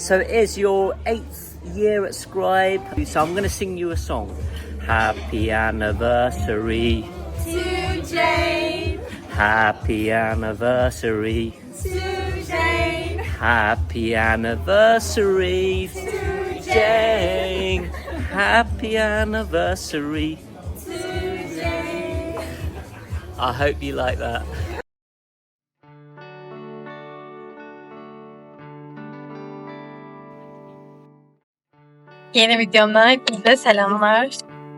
So it is your eighth year at Scribe. So I'm going to sing you a song. Happy anniversary. To Jane, Happy anniversary. to Jane, Happy anniversary. to Jane. Happy anniversary. to Jane. I hope you like that. Yeni videomdan hepinize selamlar.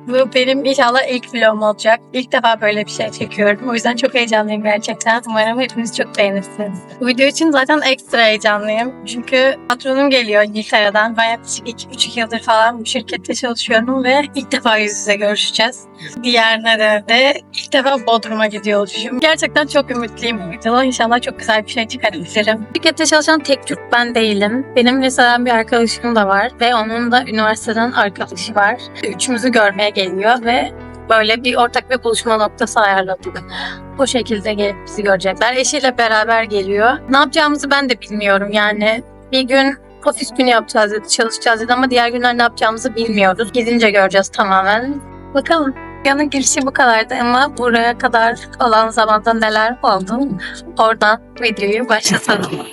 Bu benim inşallah ilk vlogum olacak. İlk defa böyle bir şey çekiyorum. O yüzden çok heyecanlıyım gerçekten. Umarım hepiniz çok beğenirsiniz. Bu video için zaten ekstra heyecanlıyım. Çünkü patronum geliyor İngiltere'den. Ben yaklaşık 2,5 yıldır falan bu şirkette çalışıyorum ve ilk defa yüz yüze görüşeceğiz. Diğer nedeni ilk defa Bodrum'a gidiyor oluşum. Gerçekten çok ümitliyim. İnşallah çok güzel bir şey çıkarabilirim. Şirkette çalışan tek Türk ben değilim. Benim liseden bir arkadaşım da var ve onun da üniversiteden arkadaşı var. Üçümüzü görmeye geliyor ve böyle bir ortak bir buluşma noktası ayarladık. O şekilde gelip bizi görecekler. Eşiyle beraber geliyor. Ne yapacağımızı ben de bilmiyorum yani. Bir gün ofis günü yapacağız dedi, çalışacağız dedi ama diğer günler ne yapacağımızı bilmiyoruz. Gidince göreceğiz tamamen. Bakalım. Yanın girişi bu kadardı ama buraya kadar olan zamanda neler oldu? Oradan videoyu başlatalım.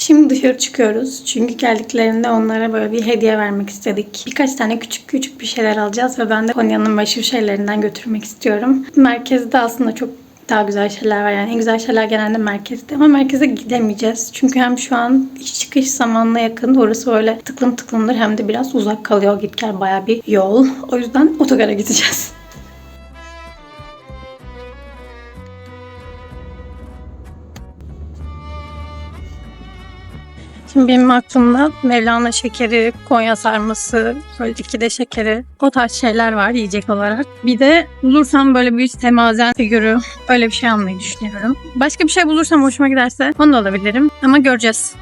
Şimdi dışarı çıkıyoruz. Çünkü geldiklerinde onlara böyle bir hediye vermek istedik. Birkaç tane küçük küçük bir şeyler alacağız ve ben de Konya'nın meşhur şeylerinden götürmek istiyorum. Merkezde aslında çok daha güzel şeyler var. Yani en güzel şeyler genelde merkezde. Ama merkeze gidemeyeceğiz. Çünkü hem şu an iş çıkış zamanına yakın. Orası böyle tıklım tıklımdır. Hem de biraz uzak kalıyor. Git gel baya bir yol. O yüzden otogara gideceğiz. Benim aklımda Mevlana şekeri, Konya sarması, böyle ikide şekeri o tarz şeyler var yiyecek olarak. Bir de bulursam böyle bir semazen figürü öyle bir şey almayı düşünüyorum. Başka bir şey bulursam hoşuma giderse onu da alabilirim ama göreceğiz.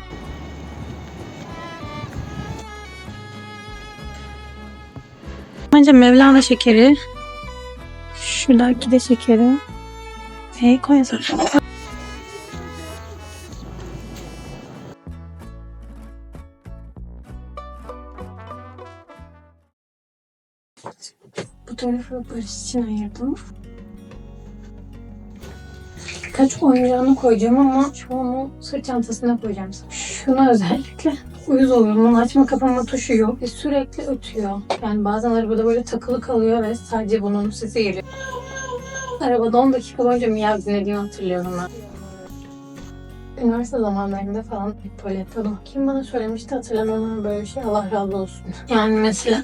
Bence Mevlana şekeri, şurada ikide şekeri ve Konya sarması. Barış için ayırdım. Birkaç oyuncağını koyacağım ama çoğunu sırt çantasına koyacağım. Şuna özellikle uyuz oluyorum. Onun açma kapama tuşu yok. Ve sürekli ötüyor. Yani bazen arabada böyle takılı kalıyor ve sadece bunun sesi geliyor. Arabada 10 dakika boyunca miyav dinlediğimi hatırlıyorum ben. Üniversite zamanlarında falan hep böyle yapıyordum. Kim bana söylemişti hatırlamıyorum böyle şey. Allah razı olsun. Yani mesela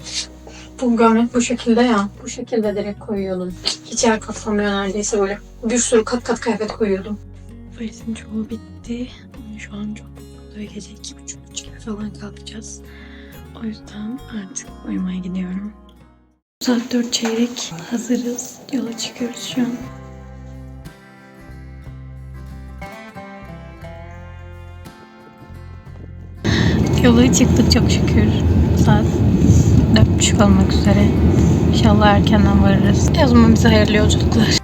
bu gömlek bu şekilde ya. Bu şekilde direkt koyuyordum. Hiç yer kaplamıyor neredeyse böyle. Bir sürü kat kat kıyafet koyuyordum. Valizin çoğu bitti. Şu an çok ve gece iki buçuk üç falan kalkacağız. O yüzden artık uyumaya gidiyorum. Saat dört çeyrek. Hazırız. Yola çıkıyoruz şu an. Yola çıktık çok şükür. Saat buçuk olmak üzere. İnşallah erkenden varırız. O zaman bize hayırlı yolculuklar.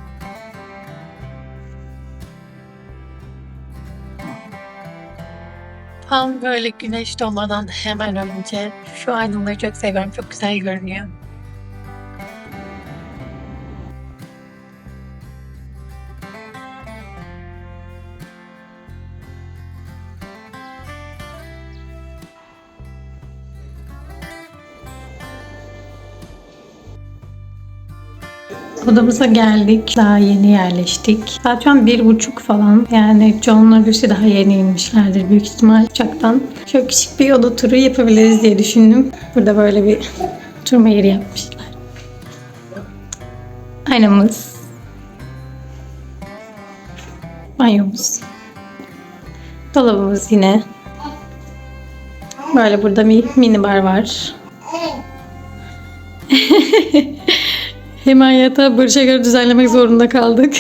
Tam böyle güneş doğmadan hemen önce şu aydınlığı çok seviyorum. Çok güzel görünüyor. Odamıza geldik. Daha yeni yerleştik. Saat şu an bir buçuk falan. Yani John'la Lucy daha yeni inmişlerdir büyük ihtimal uçaktan. Şöyle küçük bir oda turu yapabiliriz diye düşündüm. Burada böyle bir oturma yeri yapmışlar. Aynamız. Banyomuz. Dolabımız yine. Böyle burada bir mini bar var. Hemen yatağı Barış'a göre düzenlemek zorunda kaldık.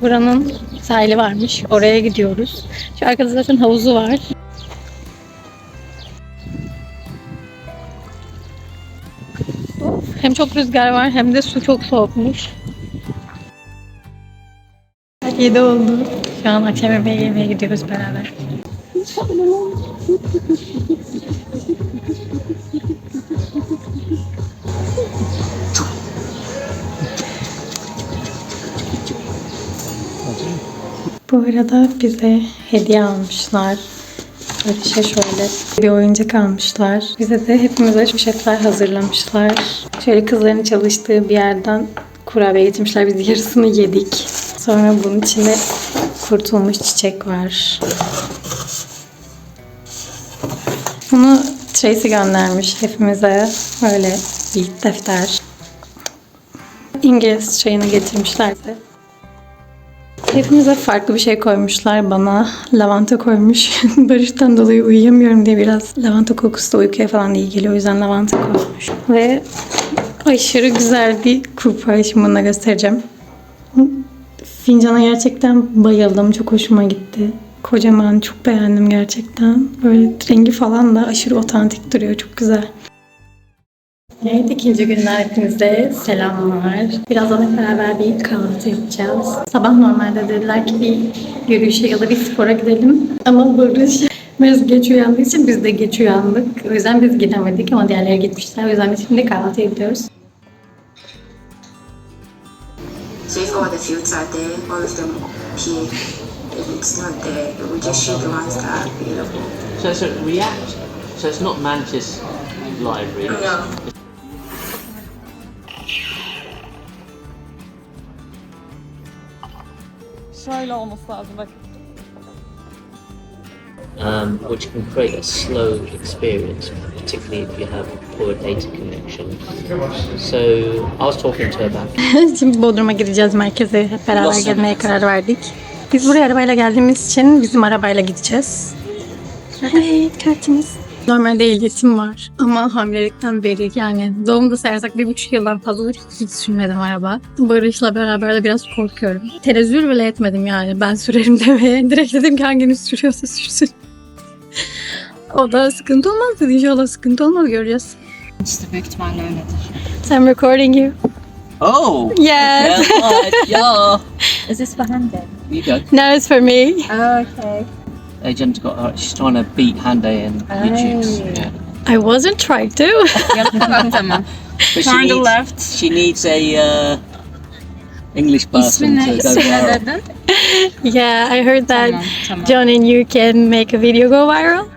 Buranın sahili varmış. Oraya gidiyoruz. Şu arkada zaten havuzu var. Hem çok rüzgar var hem de su çok soğukmuş. 7 oldu. Şu an akşam yemeği yemeye gidiyoruz beraber. Bu arada bize hediye almışlar. Böyle şey şöyle bir oyuncak almışlar. Bize de hepimize poşetler hazırlamışlar. Şöyle kızların çalıştığı bir yerden kurabiye getirmişler. Biz yarısını yedik. Sonra bunun içinde kurtulmuş çiçek var. Bunu Tracy göndermiş hepimize. Böyle bir defter. İngiliz çayını getirmişlerdi. Hepimize farklı bir şey koymuşlar bana. Lavanta koymuş. Barış'tan dolayı uyuyamıyorum diye biraz lavanta kokusu da uykuya falan iyi geliyor. O yüzden lavanta koymuş. Ve aşırı güzel bir kupa. Şimdi bunu göstereceğim. Fincana gerçekten bayıldım. Çok hoşuma gitti. Kocaman çok beğendim gerçekten. Böyle rengi falan da aşırı otantik duruyor. Çok güzel. Evet ikinci günden hepinize selamlar. Birazdan hep beraber bir kahvaltı yapacağız. Sabah normalde dediler ki bir yürüyüşe ya da bir spora gidelim. Ama Barış biraz geç uyandığı için biz de geç uyandık. O yüzden biz gidemedik ama diğerleri gitmişler. O yüzden biz şimdi kahvaltıya gidiyoruz. She's got the future there, all of them appear. If it's not there, will just show the ones that are available. So it's a React. So it's not Mantis library. Yeah. Şöyle olması lazım bak. um, which can create a slow experience, particularly if you have poor data connection. So I was talking to her about Şimdi Bodrum'a gideceğiz merkeze. Hep beraber gelmeye karar verdik. Biz buraya arabayla geldiğimiz için bizim arabayla gideceğiz. Evet, kartımız. Normalde ehliyetim var ama hamilelikten beri yani doğumda sayarsak bir buçuk yıldan fazladır hiç sürmedim araba. Barış'la beraber de biraz korkuyorum. Tenezzül bile etmedim yani ben sürerim demeye. Direkt dedim ki hanginiz sürüyorsa sürsün. o da sıkıntı olmaz dedi. İnşallah sıkıntı olmaz göreceğiz. İşte büyük ihtimalle öyledir. I'm recording you. Oh, Yes. yeah, right, yeah. Is this for Hande? You go. No, it's for me. Okay. Agent's got her. She's trying to beat Hande in YouTube's. Aye. Yeah. I wasn't trying to. Yapın tamam. But Turn she the needs, left. she needs a uh, English person to go viral. dedin? yeah, I heard that Tamam, tamam. John and you can make a video go viral.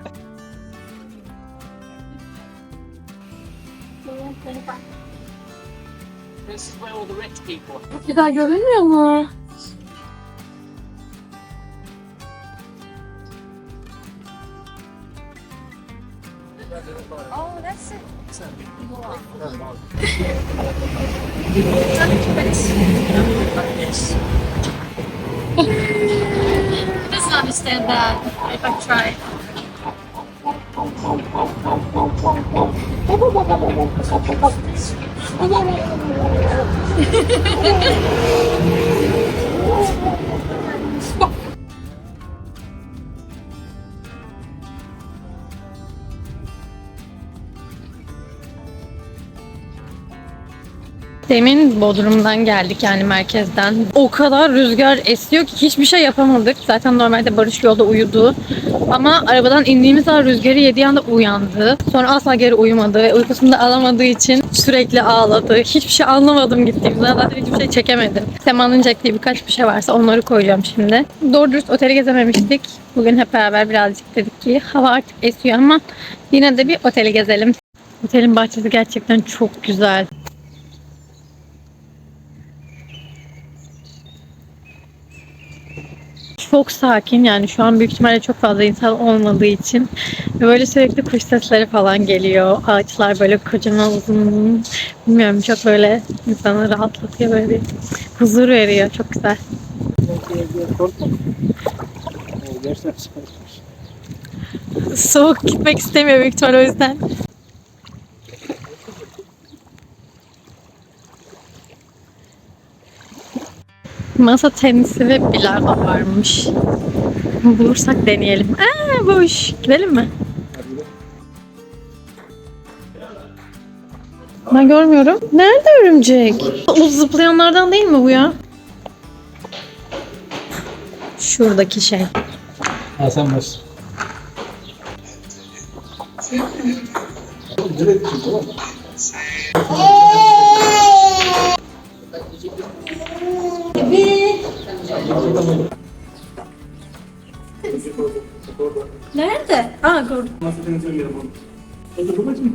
This is where all the rich people. Güzel görünmüyor mu? He doesn't understand that if I try. Demin Bodrum'dan geldik yani merkezden. O kadar rüzgar esiyor ki hiçbir şey yapamadık. Zaten normalde Barış yolda uyudu. Ama arabadan indiğimiz zaman rüzgarı yediği anda uyandı. Sonra asla geri uyumadı ve uykusunu da alamadığı için sürekli ağladı. Hiçbir şey anlamadım gittiğimde. Zaten hiçbir şey çekemedim. Sema'nın çektiği birkaç bir şey varsa onları koyacağım şimdi. Doğru dürüst oteli gezememiştik. Bugün hep beraber birazcık dedik ki hava artık esiyor ama yine de bir oteli gezelim. Otelin bahçesi gerçekten çok güzel. Çok sakin yani şu an büyük ihtimalle çok fazla insan olmadığı için böyle sürekli kuş sesleri falan geliyor. Ağaçlar böyle kocaman uzun. Bilmiyorum çok böyle insanı rahatlatıyor böyle bir huzur veriyor. Çok güzel. Soğuk gitmek istemiyor büyük ihtimalle o yüzden. Masa tenisi ve bilardo varmış. Bulursak deneyelim. Aa boş. Gidelim mi? Ben görmüyorum. Nerede örümcek? O zıplayanlardan değil mi bu ya? Şuradaki şey. Ha sen baş. Nerede? Aa gördüm.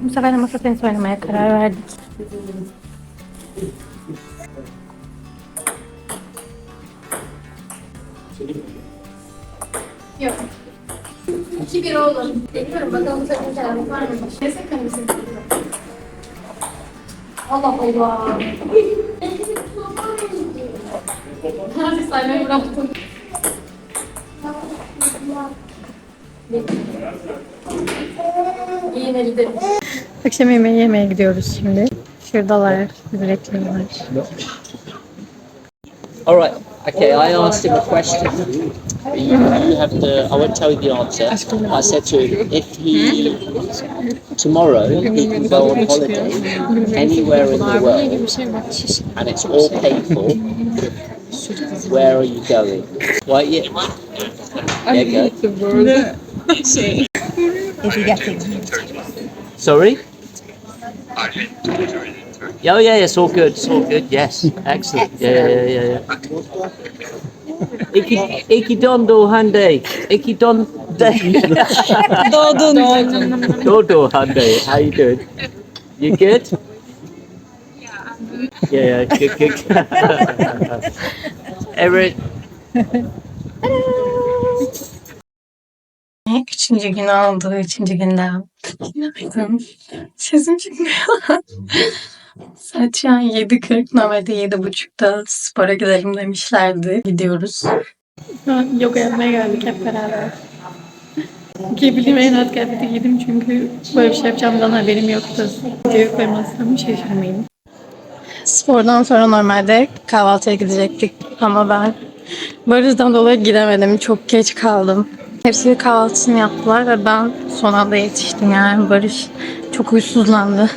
Bu sefer de masa tenisi oynamaya karar verdik. Yok. 2-1 oğlum. Bekliyorum bakalım sakın selam var mı? Ne sakın mısın? Allah Allah. Akşam yemeği yemeye gidiyoruz şimdi. Şuradalar, bizi bekliyorlar. All right. Okay, I asked him a question. You, you have to. I won't tell you the answer. I said to him, if he tomorrow he can go on holiday anywhere in the world and it's all paid for, where are you going? Why? Yeah. Yeah, go. If you get it. Sorry. Yeah, oh, yeah, it's all good. It's all good. Yes, excellent. Yeah, yeah, yeah, yeah. Iki, iki dondo hande. Iki don day. Dodo hande. How you doing? You good? Yeah, yeah, good, good. Eric. Üçüncü gün oldu. Üçüncü günde. Günaydın. Sesim çıkmıyor. Saat şu an 7.40. Normalde 7.30'da spora gidelim demişlerdi. Gidiyoruz. Şu an yoga yapmaya geldik hep beraber. Giyebildiğim en rahat kıyafeti giydim çünkü böyle bir şey yapacağımdan haberim yoktu. Videoyu koymazsam şaşırmayayım. Spordan sonra normalde kahvaltıya gidecektik ama ben bu yüzden dolayı gidemedim. Çok geç kaldım. Hepsi kahvaltısını yaptılar ve ben son anda yetiştim yani Barış çok huysuzlandı.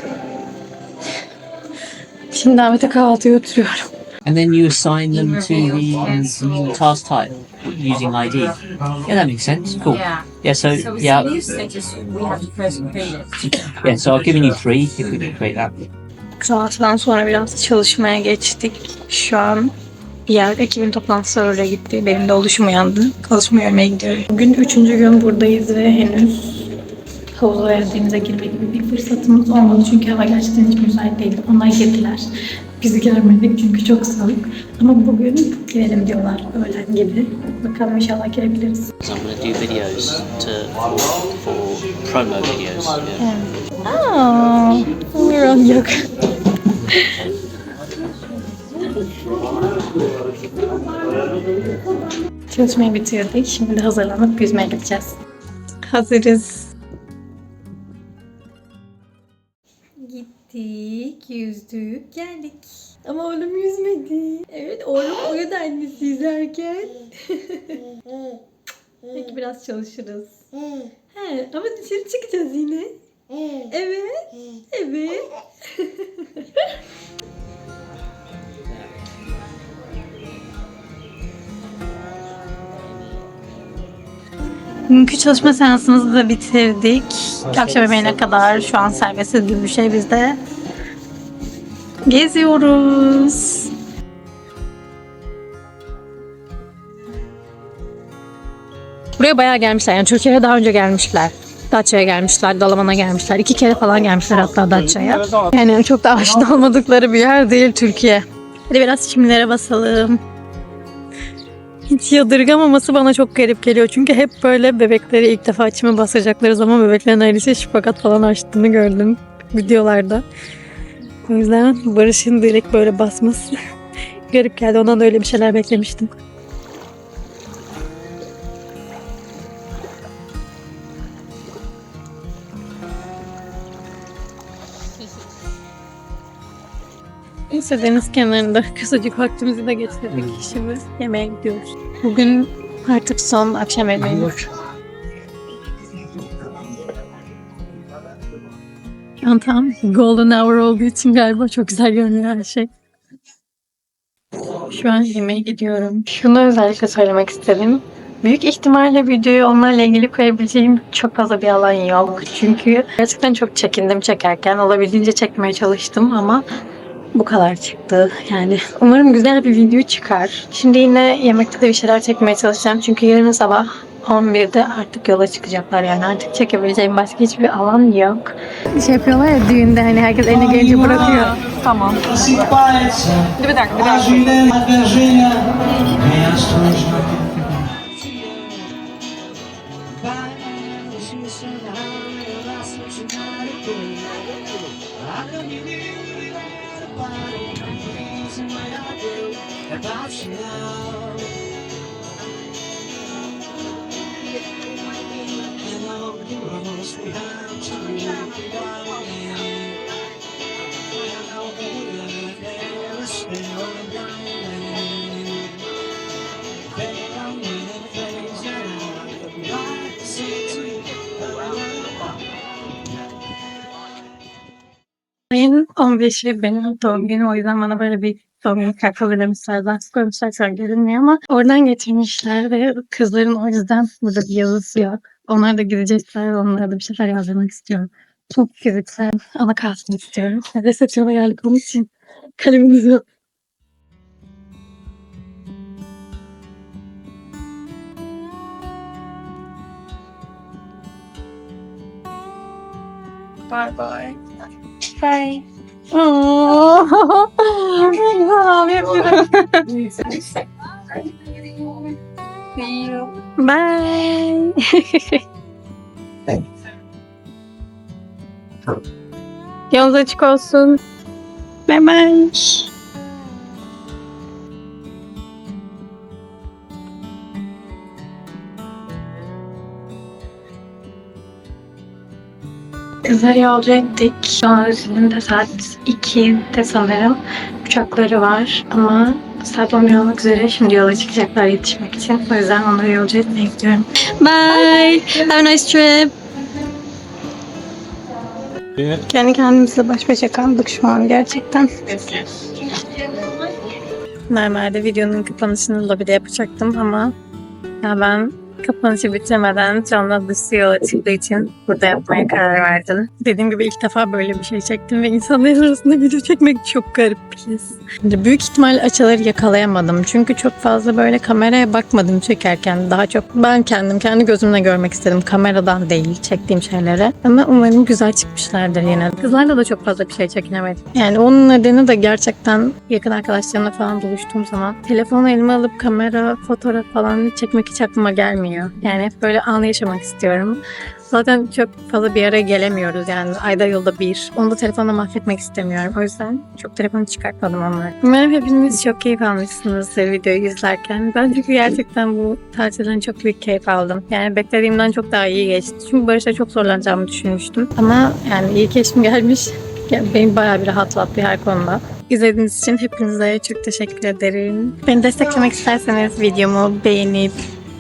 Şimdi Ahmet'e kahvaltıya götürüyorum. And then you assign them to the task type using ID. Yeah, that makes sense. Cool. Yeah, so, yeah. Yeah, so I've given you three if we can create that. Kahvaltıdan sonra biraz çalışmaya geçtik. Şu an diğer ekibin toplantısı oraya gitti. Benim de oluşum uyandı. Çalışma görmeye gidiyorum. Bugün üçüncü gün buradayız ve henüz havuza veya denize girme gibi bir fırsatımız olmadı. Çünkü hava gerçekten hiç müsait değildi. Onlar girdiler. Bizi görmedik çünkü çok soğuk. Ama bugün girelim diyorlar öğlen gibi. Bakalım inşallah girebiliriz. I'm to do videos to for, for promo videos. Yeah. Aa, Miran yok. Çalışmayı bitirdik. Şimdi de hazırlanıp yüzmeye gideceğiz. Hazırız. Gittik, yüzdük, geldik. Ama oğlum yüzmedi. Evet, oğlum uyudu annesi yüzerken. Peki biraz çalışırız. He, ama dışarı çıkacağız yine. Evet. Evet. Bugünkü çalışma seansımızı da bitirdik. Akşam yemeğine kadar şu an serbestsiz gibi bir şey bizde. Geziyoruz. Buraya bayağı gelmişler. Yani Türkiye'ye daha önce gelmişler. Datça'ya gelmişler, Dalaman'a gelmişler. İki kere falan gelmişler hatta Datça'ya. Yani çok da aşina olmadıkları bir yer değil Türkiye. Hadi biraz çimlere basalım. Hiç yadırgamaması bana çok garip geliyor. Çünkü hep böyle bebekleri ilk defa çime basacakları zaman bebeklerin ailesi şifakat falan açtığını gördüm videolarda. O yüzden Barış'ın direkt böyle basması garip geldi. Ondan da öyle bir şeyler beklemiştim. Neyse deniz kenarında kısacık vaktimizi de geçirdik. Şimdi yemeğe gidiyoruz. Bugün artık son akşam yemeğimiz. Şu an tam golden hour olduğu için galiba çok güzel görünüyor her şey. Şu an yemeğe gidiyorum. Şunu özellikle söylemek istedim. Büyük ihtimalle videoyu onlarla ilgili koyabileceğim çok fazla bir alan yok. Çünkü gerçekten çok çekindim çekerken. Olabildiğince çekmeye çalıştım ama bu kadar çıktı. Yani umarım güzel bir video çıkar. Şimdi yine yemekte de bir şeyler çekmeye çalışacağım. Çünkü yarın sabah 11'de artık yola çıkacaklar yani artık çekebileceğim başka hiçbir alan yok. Şey yapıyorlar ya düğünde hani herkes eline gelince bırakıyor. Tamam. Bir dakika bir dakika. Ayın 15'i benim doğum günüm. O yüzden bana böyle bir doğum günü kartı hazırlamışlar. Zaten koymuşlar şu görünmüyor ama oradan getirmişler ve kızların o yüzden burada bir yazısı yok. Onlar da gidecekler. Onlara da bir şeyler yazdırmak istiyorum. Çok fiziksel ana kalsın istiyorum. Resepsiyona geldik onun için kalemimiz yok. Bye bye. Bye. Oh, you. Bye. Yolunuz açık olsun. Bye bye. Kızlar yolcu ettik. Şu an üzerinde saat 2'de sanırım. Uçakları var ama saat 11 olmak üzere şimdi yola çıkacaklar yetişmek için. O yüzden onları yolcu etmeye gidiyorum. Bye. Have a nice trip. Kendi kendimizle baş başa kaldık şu an gerçekten. Normalde videonun kapanışını lobide yapacaktım ama ya ben kapanışı bitirmeden canlı dışı yola çıktığı için burada yapmaya karar verdim. Dediğim gibi ilk defa böyle bir şey çektim ve insanların arasında video çekmek çok garip bir his. Şimdi büyük ihtimal açıları yakalayamadım. Çünkü çok fazla böyle kameraya bakmadım çekerken. Daha çok ben kendim kendi gözümle görmek istedim. Kameradan değil çektiğim şeylere. Ama umarım güzel çıkmışlardır yine. Kızlarla da çok fazla bir şey çekinemedim. Yani onun nedeni de gerçekten yakın arkadaşlarımla falan buluştuğum zaman telefonu elime alıp kamera, fotoğraf falan çekmek hiç aklıma gelmiyor. Yani hep böyle anı yaşamak istiyorum. Zaten çok fazla bir araya gelemiyoruz yani ayda yılda bir. Onu da telefonla mahvetmek istemiyorum. O yüzden çok telefonu çıkartmadım onları. Umarım hepiniz çok keyif almışsınızdır videoyu izlerken. Ben çünkü gerçekten bu tatilden çok büyük keyif aldım. Yani beklediğimden çok daha iyi geçti. Çünkü Barış'a çok zorlanacağımı düşünmüştüm. Ama yani iyi ki gelmiş. Yani beni bayağı bir rahatlattı her konuda. İzlediğiniz için hepinize çok teşekkür ederim. Beni desteklemek isterseniz videomu beğenip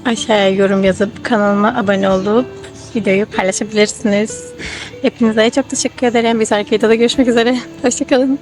aşağıya yorum yazıp kanalıma abone olup videoyu paylaşabilirsiniz. Hepinize çok teşekkür ederim. Bir sonraki videoda görüşmek üzere. Hoşçakalın.